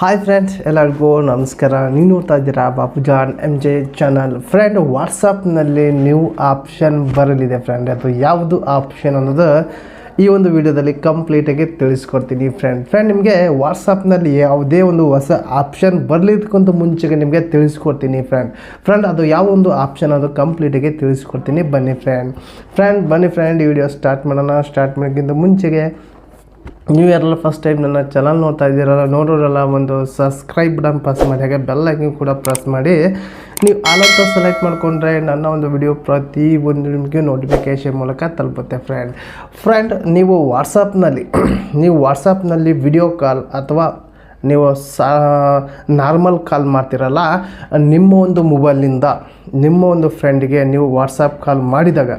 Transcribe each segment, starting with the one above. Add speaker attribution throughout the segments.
Speaker 1: Hi friends ಎಲ್ಲರಿಗೂ ನಮಸ್ಕಾರ. ನೀವು ನೋಡ್ತಾ ಇದ್ದೀರಾ Bapujan M J channel friend ವಾಟ್ಸಪ್ನಲ್ಲಿ new option ಬರಲಿದೆ ಫ್ರೆಂಡ್ ಅದು ಯಾವುದು ಆಪ್ಷನ್ ಅನ್ನೋದು ಈ ಒಂದು ವಿಡಿಯೋದಲ್ಲಿ ಕಂಪ್ಲೀಟಾಗಿ ತಿಳಿಸ್ಕೊಡ್ತೀನಿ ಫ್ರೆಂಡ್ ಫ್ರೆಂಡ್ ನಿಮಗೆ ವಾಟ್ಸಪ್ನಲ್ಲಿ ಯಾವುದೇ ಒಂದು ಹೊಸ ಆಪ್ಷನ್ ಬರಲಿದ್ದಕ್ಕಂತ ಮುಂಚೆಗೆ ನಿಮಗೆ ತಿಳಿಸ್ಕೊಡ್ತೀನಿ ಫ್ರೆಂಡ್ ಫ್ರೆಂಡ್ ಅದು ಯಾವ ಒಂದು ಆಪ್ಷನ್ ಅದು ಕಂಪ್ಲೀಟಾಗಿ ತಿಳಿಸ್ಕೊಡ್ತೀನಿ. ಬನ್ನಿ ಫ್ರೆಂಡ್ ಫ್ರೆಂಡ್ ಬನ್ನಿ ಫ್ರೆಂಡ್ ಈ ವಿಡಿಯೋ ಸ್ಟಾರ್ಟ್ ಮಾಡೋಣ. ಸ್ಟಾರ್ಟ್ ಮಾಡೋಕ್ಕಿಂತ ಮುಂಚೆಗೆ ನೀವು ಯಾರೆಲ್ಲ ಫಸ್ಟ್ ಟೈಮ್ ನನ್ನ ಚಾನಲ್ ನೋಡ್ತಾ ಇದ್ದೀರಲ್ಲ, ನೋಡೋರೆಲ್ಲ ಒಂದು ಸಬ್ಸ್ಕ್ರೈಬ್ ಬಟನ್ ಪ್ರೆಸ್ ಮಾಡಿ, ಹಾಗೆ ಬೆಲ್ ಐಕನ್ ಕೂಡ ಪ್ರೆಸ್ ಮಾಡಿ. ನೀವು ಆಲಂತ ಸೆಲೆಕ್ಟ್ ಮಾಡಿಕೊಂಡ್ರೆ ನನ್ನ ಒಂದು ವಿಡಿಯೋ ಪ್ರತಿ ಒಂದು ನಿಮಗೆ ನೋಟಿಫಿಕೇಶನ್ ಮೂಲಕ ತಲುಪುತ್ತೆ ಫ್ರೆಂಡ್ ಫ್ರೆಂಡ್ ನೀವು ವಾಟ್ಸಪ್ನಲ್ಲಿ ನೀವು ವಾಟ್ಸಪ್ನಲ್ಲಿ ವಿಡಿಯೋ ಕಾಲ್ ಅಥವಾ ನೀವು ಸಾ ನಾರ್ಮಲ್ ಕಾಲ್ ಮಾಡ್ತಿರಲ್ಲ, ನಿಮ್ಮ ಒಂದು ಮೊಬೈಲಿಂದ ನಿಮ್ಮ ಒಂದು ಫ್ರೆಂಡಿಗೆ ನೀವು ವಾಟ್ಸಪ್ ಕಾಲ್ ಮಾಡಿದಾಗ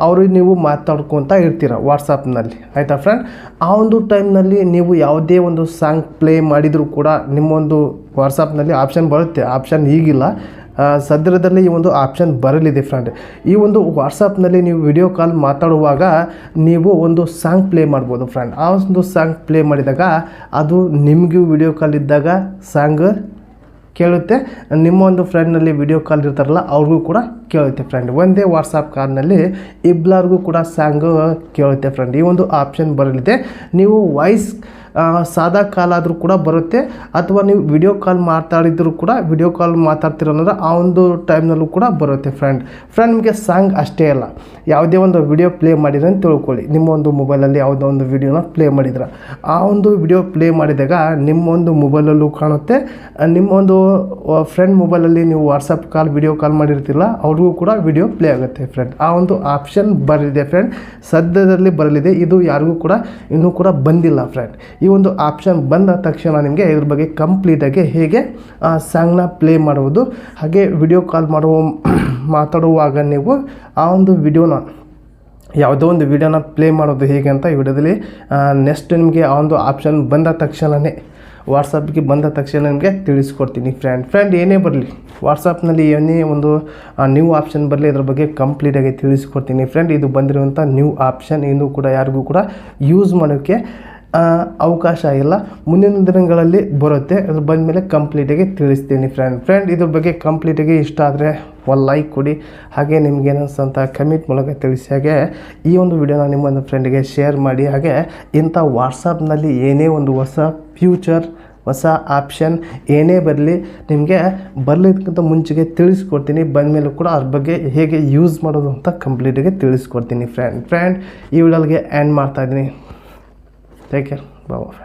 Speaker 1: ಅವ್ರಿಗೆ ನೀವು ಮಾತಾಡ್ಕೊತ ಇರ್ತೀರ ವಾಟ್ಸಪ್ನಲ್ಲಿ ಆಯಿತಾ ಫ್ರೆಂಡ್ ಆ ಒಂದು ಟೈಮ್ನಲ್ಲಿ ನೀವು ಯಾವುದೇ ಒಂದು ಸಾಂಗ್ ಪ್ಲೇ ಮಾಡಿದರೂ ಕೂಡ ನಿಮ್ಮೊಂದು ವಾಟ್ಸಪ್ನಲ್ಲಿ ಆಪ್ಷನ್ ಬರುತ್ತೆ. ಆಪ್ಷನ್ ಈಗಿಲ್ಲ. ಸದ್ಯದಲ್ಲಿ ಈ ಒಂದು ಆಪ್ಷನ್ ಬರಲಿದೆ ಫ್ರೆಂಡ್ ಈ ಒಂದು ವಾಟ್ಸಪ್ನಲ್ಲಿ ನೀವು ವಿಡಿಯೋ ಕಾಲ್ ಮಾತಾಡುವಾಗ ನೀವು ಒಂದು ಸಾಂಗ್ ಪ್ಲೇ ಮಾಡ್ಬೋದು ಫ್ರೆಂಡ್ ಆ ಒಂದು ಸಾಂಗ್ ಪ್ಲೇ ಮಾಡಿದಾಗ ಅದು ನಿಮಗೂ ವಿಡಿಯೋ ಕಾಲ್ ಇದ್ದಾಗ ಸಾಂಗ್ ಕೇಳುತ್ತೆ. ನಿಮ್ಮ ಒಂದು ಫ್ರೆಂಡ್ನಲ್ಲಿ ವಿಡಿಯೋ ಕಾಲ್ ಇರ್ತಾರಲ್ಲ, ಅವ್ರಿಗೂ ಕೂಡ ಕೇಳುತ್ತೆ ಫ್ರೆಂಡ್ ಒಂದೇ ವಾಟ್ಸಪ್ ಕಾಲ್ನಲ್ಲಿ ಇಬ್ಬರಿಗೂ ಕೂಡ ಸಾಂಗು ಕೇಳುತ್ತೆ ಫ್ರೆಂಡ್ ಈ ಒಂದು ಆಪ್ಷನ್ ಬರಲಿದೆ. ನೀವು ವಾಯ್ಸ್ ಸಾದಾ ಕಾಲ್ ಆದರೂ ಕೂಡ ಬರುತ್ತೆ. ಅಥವಾ ನೀವು ವಿಡಿಯೋ ಕಾಲ್ ಮಾತಾಡಿದರೂ ಕೂಡ ವಿಡಿಯೋ ಕಾಲ್ ಮಾತಾಡ್ತಿರೋ ಆ ಒಂದು ಟೈಮ್ನಲ್ಲೂ ಕೂಡ ಬರುತ್ತೆ ಫ್ರೆಂಡ್ ಫ್ರೆಂಡ್ ನಿಮಗೆ ಸಾಂಗ್ ಅಷ್ಟೇ ಅಲ್ಲ. ಯಾವುದೇ ಒಂದು ವಿಡಿಯೋ ಪ್ಲೇ ಮಾಡಿದ್ರೆ ತಿಳ್ಕೊಳ್ಳಿ. ನಿಮ್ಮ ಒಂದು ಮೊಬೈಲಲ್ಲಿ ಯಾವುದೋ ಒಂದು ವಿಡಿಯೋನ ಪ್ಲೇ ಮಾಡಿದ್ರೆ. ಆ ಒಂದು ವಿಡಿಯೋ ಪ್ಲೇ ಮಾಡಿದಾಗ ನಿಮ್ಮ ಒಂದು ಮೊಬೈಲಲ್ಲೂ ಕಾಣುತ್ತೆ. ನಿಮ್ಮ ಒಂದು ಫ್ರೆಂಡ್ ಮೊಬೈಲಲ್ಲಿ ನೀವು ವಾಟ್ಸಪ್ ಕಾಲ್ ವಿಡಿಯೋ ಕಾಲ್ ಮಾಡಿರ್ತಿಲ್ಲ ಅವ್ರಿಗೂ ಕೂಡ ವಿಡಿಯೋ ಪ್ಲೇ ಆಗುತ್ತೆ ಫ್ರೆಂಡ್ ಆ ಒಂದು ಆಪ್ಷನ್ ಬರಲಿದೆ ಫ್ರೆಂಡ್ ಸದ್ಯದಲ್ಲಿ ಬರಲಿದೆ. ಇದು ಯಾರಿಗೂ ಕೂಡ, ಇನ್ನೂ ಕೂಡ ಬಂದಿಲ್ಲ ಫ್ರೆಂಡ್ ಈ ಒಂದು ಆಪ್ಷನ್ ಬಂದ ತಕ್ಷಣ ನಿಮಗೆ ಇದ್ರ ಬಗ್ಗೆ ಕಂಪ್ಲೀಟಾಗಿ ಹೇಗೆ ಸಾಂಗ್ನ ಪ್ಲೇ ಮಾಡುವುದು. ಹಾಗೆ ವಿಡಿಯೋ ಕಾಲ್ ಮಾಡುವ ಮಾತಾಡುವಾಗ ನೀವು ಆ ಒಂದು ವಿಡಿಯೋನ ಯಾವುದೋ ಒಂದು ವಿಡಿಯೋನ ಪ್ಲೇ ಮಾಡೋದು ಹೇಗೆ ಅಂತ ಈ ವಿಡಿಯೋದಲ್ಲಿ ನೆಕ್ಸ್ಟ್ ನಿಮಗೆ ಆ ಒಂದು ಆಪ್ಷನ್ ಬಂದ ತಕ್ಷಣವೇ ವಾಟ್ಸಪ್ಗೆ ಬಂದ ತಕ್ಷಣ ನಿಮಗೆ ತಿಳಿಸ್ಕೊಡ್ತೀನಿ ಫ್ರೆಂಡ್ ಫ್ರೆಂಡ್ ಏನೇ ಬರಲಿ ವಾಟ್ಸಪ್ನಲ್ಲಿ ಏನೇ ಒಂದು ನ್ಯೂ ಆಪ್ಷನ್ ಬರಲಿ, ಇದ್ರ ಬಗ್ಗೆ ಕಂಪ್ಲೀಟಾಗಿ ತಿಳಿಸ್ಕೊಡ್ತೀನಿ ಫ್ರೆಂಡ್ ಇದು ಬಂದಿರುವಂಥ ನ್ಯೂ ಆಪ್ಷನ್ ಇನ್ನೂ ಕೂಡ ಯಾರಿಗೂ ಕೂಡ ಯೂಸ್ ಮಾಡೋಕ್ಕೆ ಅವಕಾಶ ಇಲ್ಲ. ಮುಂದಿನ ದಿನಗಳಲ್ಲಿ ಬರುತ್ತೆ. ಅದ್ರ ಬಂದಮೇಲೆ ಕಂಪ್ಲೀಟಾಗಿ ತಿಳಿಸ್ತೀನಿ ಫ್ರೆಂಡ್ ಫ್ರೆಂಡ್ ಇದ್ರ ಬಗ್ಗೆ ಕಂಪ್ಲೀಟಾಗಿ ಇಷ್ಟ ಆದರೆ ಒಂದು ಲೈಕ್ ಕೊಡಿ. ಹಾಗೆ ನಿಮ್ಗೆ ಏನಿಸ್ತಂತ ಕಮೆಂಟ್ ಮೂಲಕ ತಿಳಿಸಿ. ಹಾಗೆ ಈ ಒಂದು ವಿಡಿಯೋನ ನಿಮ್ಮ ಒಂದು ಫ್ರೆಂಡಿಗೆ ಶೇರ್ ಮಾಡಿ. ಹಾಗೆ ಇಂಥ ವಾಟ್ಸಪ್ನಲ್ಲಿ ಏನೇ ಒಂದು ಹೊಸ ಫ್ಯೂಚರ್ ಹೊಸ ಆಪ್ಷನ್ ಏನೇ ಬರಲಿ ನಿಮಗೆ ಬರಲಿಕ್ಕಿಂತ ಮುಂಚೆಗೆ ತಿಳಿಸ್ಕೊಡ್ತೀನಿ. ಬಂದಮೇಲೂ ಕೂಡ ಅದ್ರ ಬಗ್ಗೆ ಹೇಗೆ ಯೂಸ್ ಮಾಡೋದು ಅಂತ ಕಂಪ್ಲೀಟಾಗಿ ತಿಳಿಸ್ಕೊಡ್ತೀನಿ ಫ್ರೆಂಡ್ ಫ್ರೆಂಡ್ ಈ ವಿಡಿಯೋಗೆ ಆ್ಯಂಡ್ ಮಾಡ್ತಾಯಿದ್ದೀನಿ Take care. Bye.